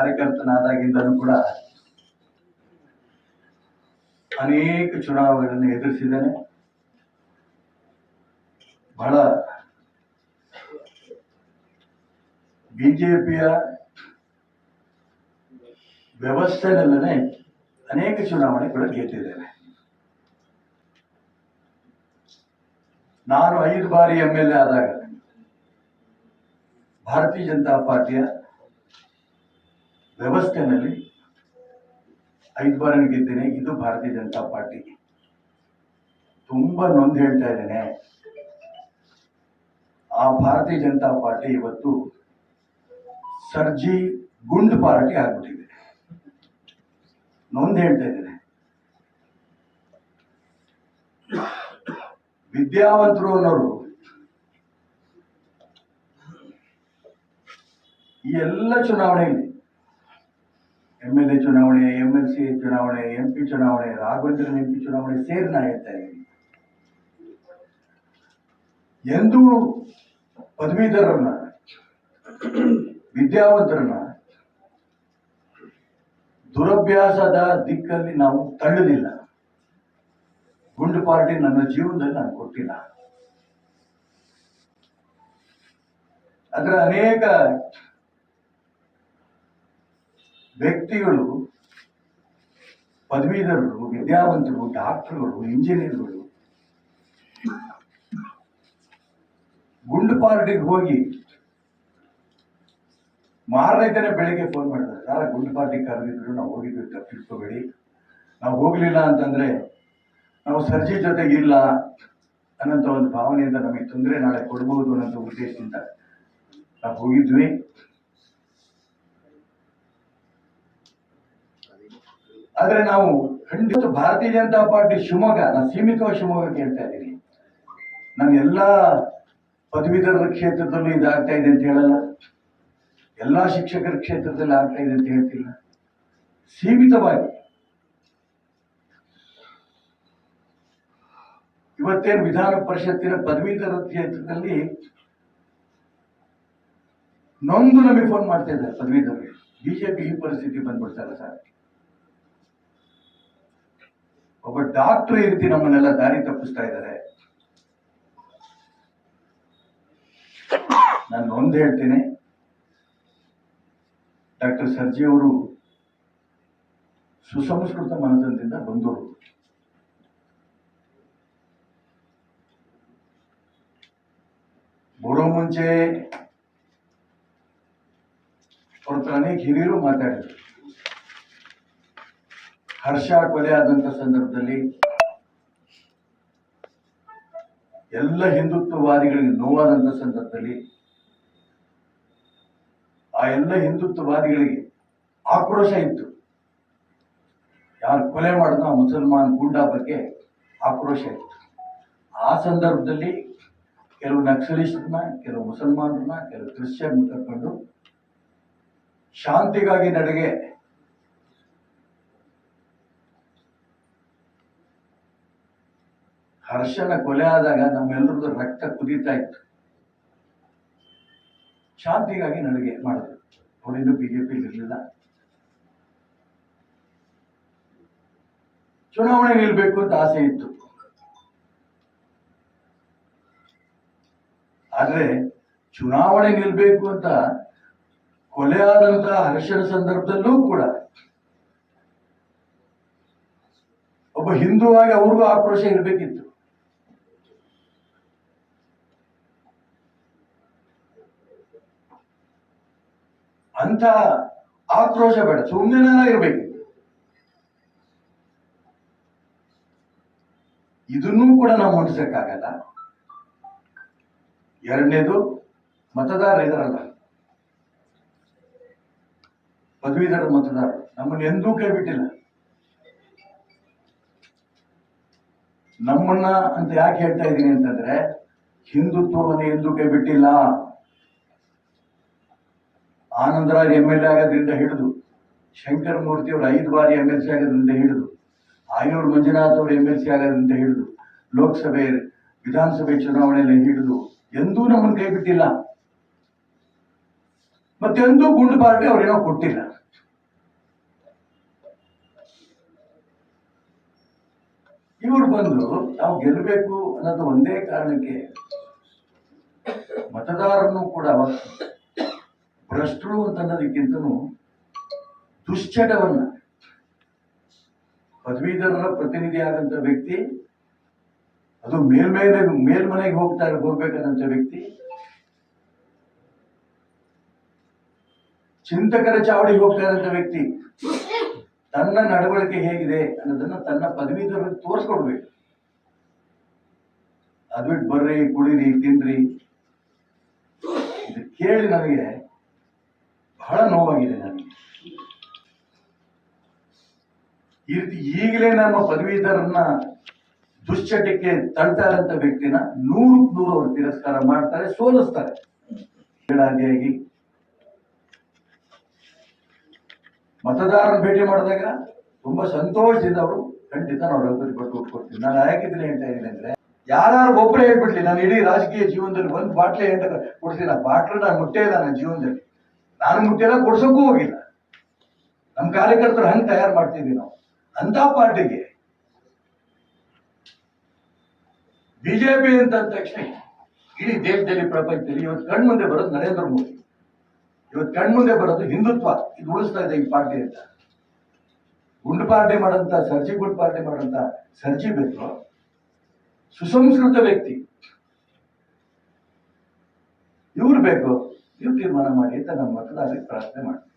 ಕಾರ್ಯಕರ್ತನಾದಾಗಿಂದಲೂ ಕೂಡ ಅನೇಕ ಚುನಾವಣೆಗಳನ್ನು ಎದುರಿಸಿದ್ದೇನೆ. ಬಹಳ ಬಿಜೆಪಿಯ ವ್ಯವಸ್ಥೆಯಲ್ಲೇ ಅನೇಕ ಚುನಾವಣೆಗಳು ಗೆದ್ದಿದ್ದೇನೆ. ನಾನು ಐದು ಬಾರಿ ಎ ಆದಾಗ ಭಾರತೀಯ ಜನತಾ ಪಾರ್ಟಿಯ ವ್ಯವಸ್ಥೆನಲ್ಲಿ ಐದು ಬಾರಿ ಗೆದ್ದೇನೆ. ಇದು ಭಾರತೀಯ ಜನತಾ ಪಾರ್ಟಿ. ತುಂಬಾ ನೊಂದು ಹೇಳ್ತಾ ಇದ್ದೇನೆ. ಆ ಭಾರತೀಯ ಜನತಾ ಪಾರ್ಟಿ ಇವತ್ತು ಸರ್ಜಿ ಗುಂಡ್ ಪಾರ್ಟಿ ಆಗ್ಬಿಟ್ಟಿದೆ. ನೊಂದು ಹೇಳ್ತಾ ಇದ್ದೇನೆ. ವಿದ್ಯಾವಂತರು ಅನ್ನೋರು ಈ ಎಲ್ಲ ಚುನಾವಣೆಯಲ್ಲಿ ಎಂ ಎಲ್ ಎ ಚುನಾವಣೆ ಎಂ ಎಲ್ ಸಿ ಚುನಾವಣೆ ಎಂ ಪಿ ಚುನಾವಣೆ ರಾಘವೇಂದ್ರನ್ ಎಂ ಪಿ ಚುನಾವಣೆ ಸೇರಿ ನಾ ಹೇಳ್ತಾ ಇದ್ದೀನಿ ಎಂದೂ ಪದವೀಧರರನ್ನ ವಿದ್ಯಾವಂತರನ್ನ ದುರಭ್ಯಾಸದ ದಿಕ್ಕಲ್ಲಿ ನಾವು ತಳ್ಳಲಿಲ್ಲ ಗುಂಡು ಪಾರ್ಟಿ ನನ್ನ ಜೀವನದಲ್ಲಿ ನಾನು ಕೊಟ್ಟಿಲ್ಲ. ಅದರ ಅನೇಕ ವ್ಯಕ್ತಿಗಳು, ಪದವೀಧರರು, ವಿದ್ಯಾವಂತರು, ಡಾಕ್ಟರ್ಗಳು, ಇಂಜಿನಿಯರ್ಗಳು ಗುಂಡು ಪಾರ್ಟಿಗೆ ಹೋಗಿ ಮಾರನೇ ದಿನ ಬೆಳಿಗ್ಗೆ ಫೋನ್ ಮಾಡಿದ್ದಾರೆ. ಸಾರ ಗುಂಡು ಪಾರ್ಟಿ ಕರೆದಿದ್ರು ನಾವು ಹೋಗಿದ್ವಿ ತಪ್ಪಿಸ್ಕೋಬೇಡಿ ನಾವು ಹೋಗ್ಲಿಲ್ಲ ಅಂತಂದ್ರೆ ನಾವು ಸರ್ಜಿ ಜೊತೆಗೆ ಇಲ್ಲ ಅನ್ನೋಂಥ ಒಂದು ಭಾವನೆಯಿಂದ ನಮಗೆ ತೊಂದರೆ ನಾಳೆ ಕೊಡಬಹುದು ಅನ್ನೋ ಉದ್ದೇಶದಿಂದ ನಾವು ಹೋಗಿದ್ವಿ. ಆದ್ರೆ ನಾವು ಖಂಡಿತ ಭಾರತೀಯ ಜನತಾ ಪಾರ್ಟಿ ಶಿವಮೊಗ್ಗ, ನಾನು ಸೀಮಿತವಾಗಿ ಶಿವಮೊಗ್ಗ ಕೇಳ್ತಾ ಇದ್ದೀನಿ. ನಾನು ಎಲ್ಲ ಪದವೀಧರರ ಕ್ಷೇತ್ರದಲ್ಲೂ ಇದಾಗ್ತಾ ಇದೆ ಅಂತ ಹೇಳಲ್ಲ. ಎಲ್ಲಾ ಶಿಕ್ಷಕರ ಕ್ಷೇತ್ರದಲ್ಲಿ ಆಗ್ತಾ ಇದೆ ಅಂತ ಹೇಳ್ತಿಲ್ಲ. ಸೀಮಿತವಾಗಿ. ಇವತ್ತೇನು ವಿಧಾನ ಪರಿಷತ್ತಿನ ಪದವೀಧರ ಕ್ಷೇತ್ರದಲ್ಲಿ ನೊಂದು ನಮಗೆ ಫೋನ್ ಮಾಡ್ತಾ ಇದ್ದಾರೆ ಪದವೀಧರರು. ಬಿಜೆಪಿ ಈ ಪರಿಸ್ಥಿತಿ ಬಂದ್ಬಿಡ್ತಾರೆ ಸರ್. ಒಬ್ಬ ಡಾಕ್ಟರ್ ಈ ರೀತಿ ನಮ್ಮನ್ನೆಲ್ಲ ದಾರಿ ತಪ್ಪಿಸ್ತಾ ಇದ್ದಾರೆ. ನಾನು ಒಂದು ಹೇಳ್ತೀನಿ, ಡಾಕ್ಟರ್ ಸರ್ಜಿ ಅವರು ಸುಸಂಸ್ಕೃತ ಮನದಂದಿಂದ ಬಂದವರು. ಬರೋ ಮುಂಚೆ ಅವ್ರ ಅನೇಕ ಹಿರಿಯರು ಮಾತಾಡಿದ್ರು. ಹರ್ಷ ಕೊಲೆ ಆದಂತ ಸಂದರ್ಭದಲ್ಲಿ ಎಲ್ಲ ಹಿಂದುತ್ವವಾದಿಗಳಿಗೆ ನೋವಾದಂತ ಸಂದರ್ಭದಲ್ಲಿ ಆ ಎಲ್ಲ ಹಿಂದುತ್ವವಾದಿಗಳಿಗೆ ಆಕ್ರೋಶ ಇತ್ತು. ಯಾರು ಕೊಲೆ ಮಾಡಿದ ಮುಸಲ್ಮಾನ್ ಗೂಂಡಾ ಬಗ್ಗೆ ಆಕ್ರೋಶ ಇತ್ತು. ಆ ಸಂದರ್ಭದಲ್ಲಿ ಕೆಲವು ನಕ್ಸಲಿಸ್ಟ್ನ ಕೆಲವು ಮುಸಲ್ಮಾನರನ್ನ, ಕೆಲವು ಕ್ರಿಶ್ಚಿಯನ್ ಕರ್ಕೊಂಡು ಶಾಂತಿಗಾಗಿ ನಡೆಗೆ ಹರ್ಷನ ಕೊಲೆ ಆದಾಗ ನಮ್ಮೆಲ್ಲರದ್ದು ರಕ್ತ ಕುದೀತಾ ಇತ್ತು. ಶಾಂತಿಗಾಗಿ ನಡಿಗೆ ಮಾಡಿದ್ರು. ಅವರಿನ್ನೂ ಬಿಜೆಪಿ ಇರಲಿಲ್ಲ. ಚುನಾವಣೆ ನಿಲ್ಬೇಕು ಅಂತ ಆಸೆ ಇತ್ತು. ಆದ್ರೆ ಚುನಾವಣೆ ನಿಲ್ಬೇಕು ಅಂತ ಕೊಲೆ ಆದಂತಹ ಹರ್ಷನ ಸಂದರ್ಭದಲ್ಲೂ ಕೂಡ ಒಬ್ಬ ಹಿಂದೂವಾಗಿ ಅವ್ರಿಗೂ ಆಕ್ರೋಶ ಇರಬೇಕಿತ್ತು. ಅಂತ ಆಕ್ರೋಶ ಬೇಡ ಸುಮ್ಮನೆ ಇರಬೇಕು. ಇದನ್ನೂ ಕೂಡ ನಾವು ಮುಟ್ಟಿಸಕ್ಕಾಗಲ್ಲ ಎರಡನೇದು ಮತದಾರರು ಇದರಲ್ಲ. ಪದವೀಧರ ಮತದಾರರು, ನಮ್ಮನ್ನು ಎಂದೂ ಕೈ ಬಿಟ್ಟಿಲ್ಲ ನಮ್ಮನ್ನ ಅಂತ ಯಾಕೆ ಹೇಳ್ತಾ ಇದ್ದೀನಿ ಅಂತಂದ್ರೆ, ಹಿಂದುತ್ವವನ್ನು ಎಂದೂ ಕೈ ಬಿಟ್ಟಿಲ್ಲ ಆನಂದರಾಜ್ ಎಂ ಎಲ್ ಎ ಆಗೋದ್ರಿಂದ ಹಿಡಿದು ಶಂಕರ್ ಮೂರ್ತಿ ಅವರು ಐದು ಬಾರಿ ಎಂ ಎಲ್ ಸಿ ಆಗೋದ್ರಿಂದ ಹಿಡಿದು ಆಯೂರ್ ಮಂಜುನಾಥ್ ಅವರು ಎಂ ಎಲ್ ಸಿ ಆಗೋದ್ರಿಂದ ಹಿಡಿದು, ಲೋಕಸಭೆ, ವಿಧಾನಸಭೆ ಚುನಾವಣೆಯಲ್ಲಿ ಹಿಡಿದು, ಎಂದೂ ನಮ್ಮನ್ನು ಕೈ ಬಿಟ್ಟಿಲ್ಲ. ಮತ್ತೆಂದೂ ಗುಂಡು ಪಾರ್ಟಿ ಅವರೇನೋ ಕೊಟ್ಟಿಲ್ಲ. ಇವರು ಬಂದು ನಾವು ಗೆಲ್ಲಬೇಕು ಅನ್ನೋದು ಒಂದೇ ಕಾರಣಕ್ಕೆ ಮತದಾರರನ್ನು ಕೂಡ ಭ್ರಷ್ಟರು ಅಂತ ಅನ್ನೋದಕ್ಕಿಂತನೂ ದುಶ್ಚಟವನ್ನ ಪದವೀಧರರ ಪ್ರತಿನಿಧಿ ಆದಂತ ವ್ಯಕ್ತಿ, ಅದು ಮೇಲ್ಮೇಲೆ ಮೇಲ್ಮನೆಗೆ ಹೋಗ್ತಾ ಹೋಗ್ಬೇಕಾದಂತ ವ್ಯಕ್ತಿ, ಚಿಂತಕರ ಚಾವಡಿಗೆ ಹೋಗ್ತಾ ಇರೋಂಥ ವ್ಯಕ್ತಿ, ತನ್ನ ನಡವಳಿಕೆ ಹೇಗಿದೆ ಅನ್ನೋದನ್ನ ತನ್ನ ಪದವೀಧರರಿಗೆ ತೋರಿಸ್ಕೊಡ್ಬೇಕು. ಅದ್ಬಿಟ್ಟು ಬರ್ರಿ, ಕುಡೀರಿ, ತಿನ್ರಿ. ಇದು ಕೇಳಿ ನನಗೆ ಬಹಳ ನೋವಾಗಿದೆ ನನಗೆ ಈ ರೀತಿ ಈಗಲೇ ನಮ್ಮ ಪದವೀಧರನ್ನ ದುಶ್ಚಟಕ್ಕೆ ತಳ್ತಾರಂತ ವ್ಯಕ್ತಿನ ನೂರು ನೂರು ಅವರು ತಿರಸ್ಕಾರ ಮಾಡ್ತಾರೆ, ಸೋಲಿಸ್ತಾರೆ. ಹೇಳಾದಿಯಾಗಿ ಮತದಾರರ ಭೇಟಿ ಮಾಡಿದಾಗ ತುಂಬಾ ಸಂತೋಷದಿಂದ ಅವರು ಖಂಡಿತ ನಾವು ರಘುಪತಿ ಪಟ್ಟು ಕೊಡ್ತೀನಿ ನಾನು ಯಾಕಿದ್ರೆ ಅಂತ ಅಂದ್ರೆ ಯಾರು ಒಬ್ಬರೇ ಹೇಳ್ಬಿಡ್ಲಿ, ನಾನು ಇಡೀ ರಾಜಕೀಯ ಜೀವನದಲ್ಲಿ ಒಂದು ಬಾಟ್ಲೆ ಎಂಟ ಕೊಡ್ತೀನಿ. ಬಾಟ್ಲು ನಾನು ಮುಟ್ಟೇ ಇಲ್ಲ ನನ್ನ ಜೀವನದಲ್ಲಿ. ನಾನು ಮುಟ್ಟಿಲ್ಲ, ಕೊಡ್ಸೋಕ್ಕೂ ಹೋಗಿಲ್ಲ. ನಮ್ಮ ಕಾರ್ಯಕರ್ತರು ಹಂಗೆ ತಯಾರು ಮಾಡ್ತಿದ್ವಿ ನಾವು. ಅಂತ ಪಾರ್ಟಿಗೆ ಬಿಜೆಪಿ ಅಂತ ತಕ್ಷಣ ಇಡೀ ದೇಶದಲ್ಲಿ ಪ್ರಪಂಚದಲ್ಲಿ ಇವತ್ತು ಕಣ್ಮುಂದೆ ಬರೋದು ನರೇಂದ್ರ ಮೋದಿ. ಇವತ್ತು ಕಣ್ಮುಂದೆ ಬರೋದು ಹಿಂದುತ್ವ. ಇದು ಉಳಿಸ್ತಾ ಇದೆ ಈ ಪಾರ್ಟಿ ಅಂತ. ಗುಂಡು ಪಾರ್ಟಿ ಮಾಡಂತ, ಸರ್ಜಿ ಗುಂಡ್ ಪಾರ್ಟಿ ಮಾಡಂತ ಸರ್ಜಿ ಬೇಕು ಸುಸಂಸ್ಕೃತ ವ್ಯಕ್ತಿ. ಇವ್ರು ಬೇಕು? ನೀವು ತೀರ್ಮಾನ ಮಾಡಿ ಅಂತ ನಮ್ಮ ಮತದಾರರಿಗೆ ಪ್ರಾರ್ಥನೆ ಮಾಡ್ತೀವಿ.